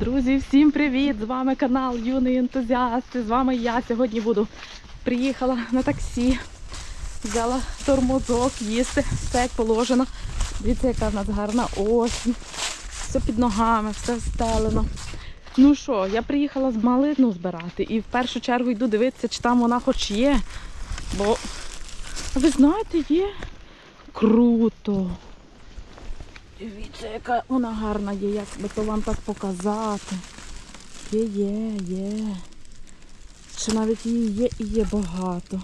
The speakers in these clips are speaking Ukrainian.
Друзі, всім привіт! З вами канал Юний Ентузіаст. З вами я сьогодні буду. Приїхала на таксі, взяла тормозок, їсти, все як положено. Дивіться, яка в нас гарна осінь. Все під ногами, все встелено. Ну що, я приїхала з малину збирати і в першу чергу йду дивитися, чи там вона хоч є. Бо, ви знаєте, є круто. Дивіться, яка вона гарна є, як би то вам так показати. Є, є, є. Що навіть її є і є багато.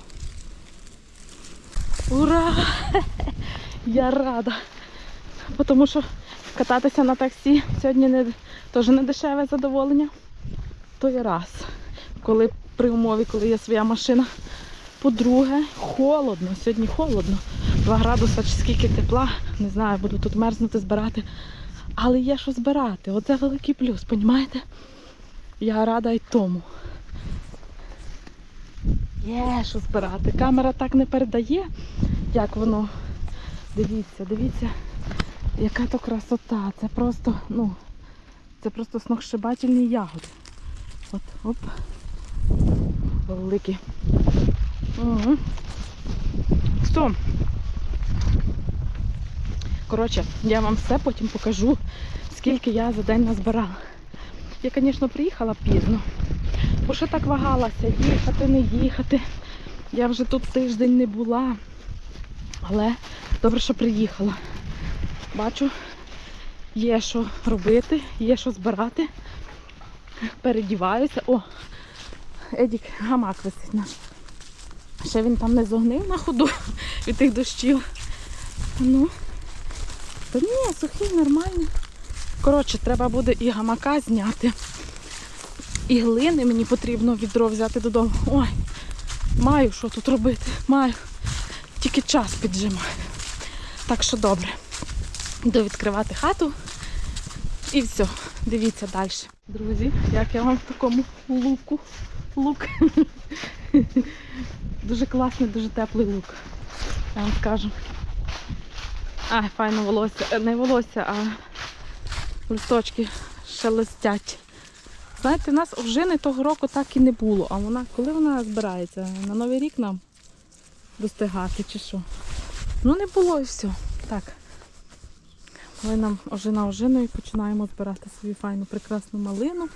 Ура! Я рада. Тому що кататися на таксі сьогодні не, теж не дешеве задоволення. То є раз. Коли при умові, коли є своя машина. По-друге, холодно. Сьогодні холодно. 2 градуса чи скільки тепла, не знаю, буду тут мерзнути, збирати. Але є що збирати. Оце великий плюс, понімаєте? Я рада й тому. Є що збирати. Камера так не передає, як воно. Дивіться, дивіться, яка то красота. Це просто, ну, це просто сногсшибательні ягоди. От, оп. Великі. Угу. Все. Коротше, я вам все потім покажу, скільки я за день назбирала. Я, звісно, приїхала пізно, бо що так вагалася, їхати, не їхати. Я вже тут тиждень не була. Але добре, що приїхала. Бачу, є що робити, є що збирати. Передіваюся. О, Едік, гамак висить наш. Ще він там не зогнив на ходу від тих дощів. Ну, та ні, сухий, нормальний. Коротше, треба буде і гамака зняти. І глини мені потрібно відро взяти додому. Ой, маю що тут робити, маю. Тільки час піджимаю. Так що добре. Йду відкривати хату. І все, дивіться далі. Друзі, як я вам в такому луку. Лук. Дуже класний, дуже теплий лук. Я вам скажу. Ай, файно волосся. Е, Не волосся, а листочки шелестять. Знаєте, в нас ожини того року так і не було. А вона, коли вона збирається? На Новий рік нам достигати чи що? Ну не було і все. Так. Коли нам ожина ожиною починаємо збирати свою файну прекрасну малину.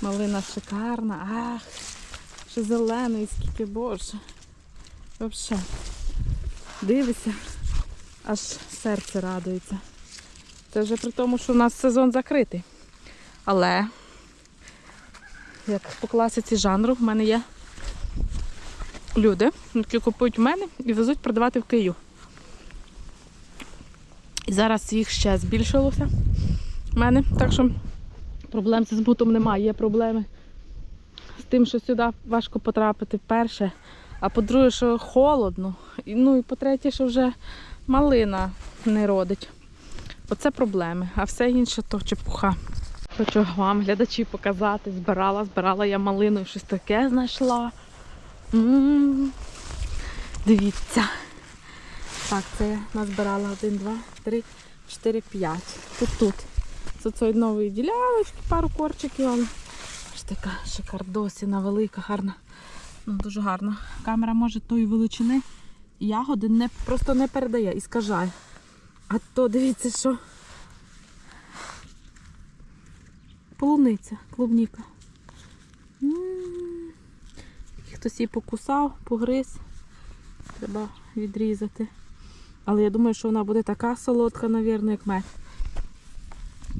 Малина шикарна. Ах, ще зелений, скільки боже. Взагалі. Дивися, аж серце радується. Це вже при тому, що у нас сезон закритий. Але, як по класиці жанру, в мене є люди, які купують в мене і везуть продавати в Київ. І зараз їх ще збільшилося в мене. Так що проблем зі збутом немає. Є проблеми з тим, що сюди важко потрапити перше. А по-друге, що холодно. І, Ну і по-третє, що вже малина не родить. Оце проблеми. А все інше то чепуха. Хочу вам, глядачі, показати. Збирала, збирала я малину і щось таке знайшла. М-м-м. Дивіться. Так, це я назбирала 1, 2, 3, 4, 5. Тут тут. З цієї нової діляночки, пару корчиків. але Ось така шикардосіна, велика, гарна. Ну, дуже гарна. Камера може тої величини ягоди не, просто не передає і скажає. А то дивіться, що полуниця, клубніка. Хтось її покусав, погриз. Треба відрізати. Але я думаю, що вона буде така солодка, мабуть, як мед.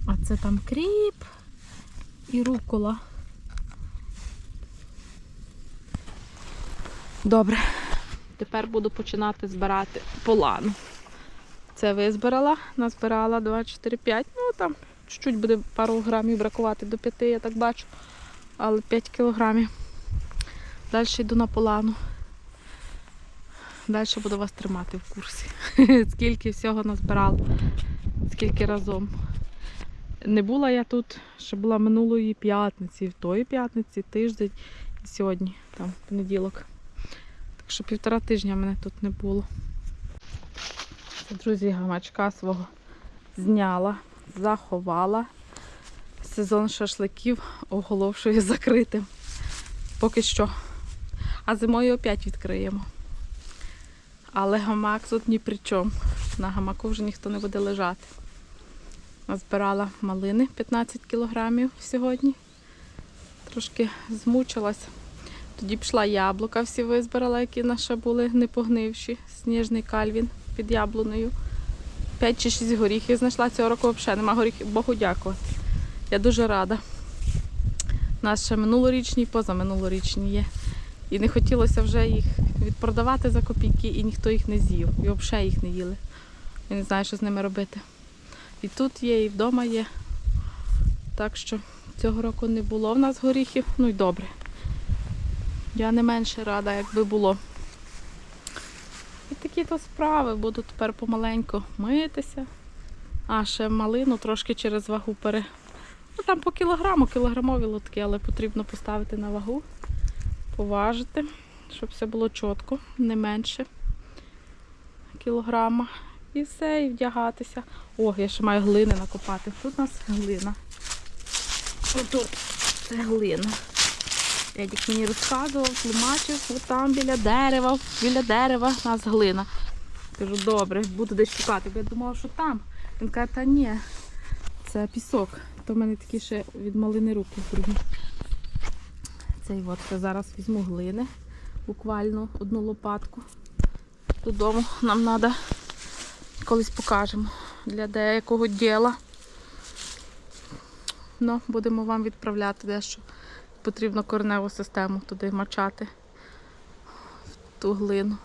А це там кріп і рукола. Добре. Тепер буду починати збирати полану. Це визбирала, назбирала 2, 4, 5. Ну там чуть-чуть буде пару грамів бракувати до 5, я так бачу. Але 5 кілограмів. Далі йду на полану. Далі буду вас тримати в курсі. Скільки всього назбирала, скільки разом. Не була я тут, ще була минулої п'ятниці, в тої п'ятниці, тиждень і сьогодні, там, понеділок. Так що півтора тижня мене тут не було. Це, друзі, гамачка свого зняла, заховала. сезон шашликів оголошує закритим. Поки що. А зимою опять відкриємо. Але гамак тут ні при чому. На гамаку вже ніхто не буде лежати. Збирала малини 15 кілограмів сьогодні. Трошки змучилась. Тоді пішла яблука, всі визбирала, які наші були не погнивші. Сніжний кальвін під яблуною. 5 чи 6 горіхів знайшла цього року взагалі нема горіхів, Богу дякувати. Я дуже рада. У нас ще минулорічні і позаминулорічні є. І не хотілося вже їх відпродавати за копійки, і ніхто їх не з'їв. І взагалі їх не їли. Я не знаю, що з ними робити. І тут є, і вдома є. Так що цього року не було в нас горіхів. Ну й добре. Я не менше рада, якби було. І такі то справи буду тепер помаленьку митися. А ще малину трошки через вагу пере. Ну там по кілограму, кілограмові лотки, але потрібно поставити на вагу, поважити, щоб все було чітко, не менше кілограма. І все, і вдягатися. О, я ще маю глини накопати. Тут у нас глина. Отут це глина. Едік мені розказував, тлумачив, от там біля дерева, біля дерева у нас глина. Кажу, добре, буду десь шукати. Бо я думала, що там. Він каже, та ні, це пісок. То в мене такі ще від малини руки брудні. Цей от я зараз візьму глини, буквально одну лопатку. Додому нам треба колись покажемо для деякого діла. Ну, будемо вам відправляти дещо. Потрібно кореневу систему туди мачати в ту глину,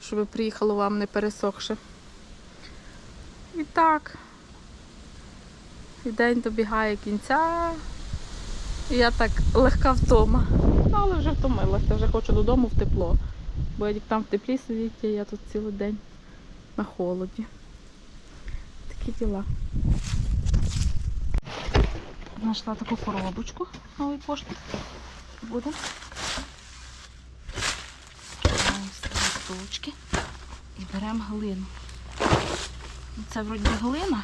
щоб приїхало вам не пересохше. І так. І день добігає кінця. І я так легка втома. Але вже втомилася, вже хочу додому в тепло. Бо як там в теплі сидіть, я тут цілий день на холоді. Такі діла. Знайшла таку коробочку нової пошти. Буде. Листочки і беремо глину. Це вроді глина.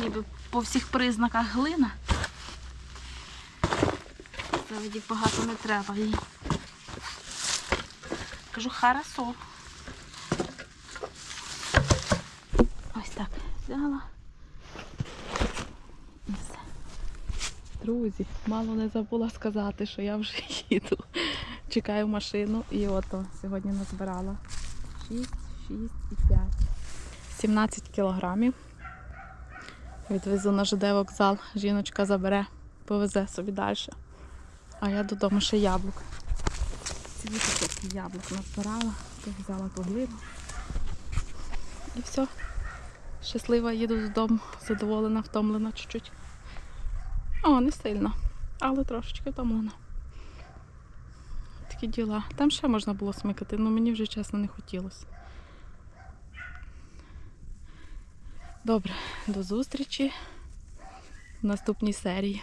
Ніби по всіх признаках глина. Вроді багато не треба їй. Кажу, хорошо. Ось так взяла. І все. Друзі, мало не забула сказати, що я вже їду. Чекаю машину і ото сьогодні назбирала 6, 6 і 5. 17 кілограмів. Відвезу на ЖД вокзал. Жіночка забере, повезе собі далі. А я додому ще яблук. Цілі яблук назбирала, взяла ту глину. І все. Щаслива їду додому, задоволена, втомлена чуть-чуть. О, не сильно, але трошечки втомлена. Такі діла. Там ще можна було смикати, але мені вже чесно не хотілося. Добре, до зустрічі в наступній серії.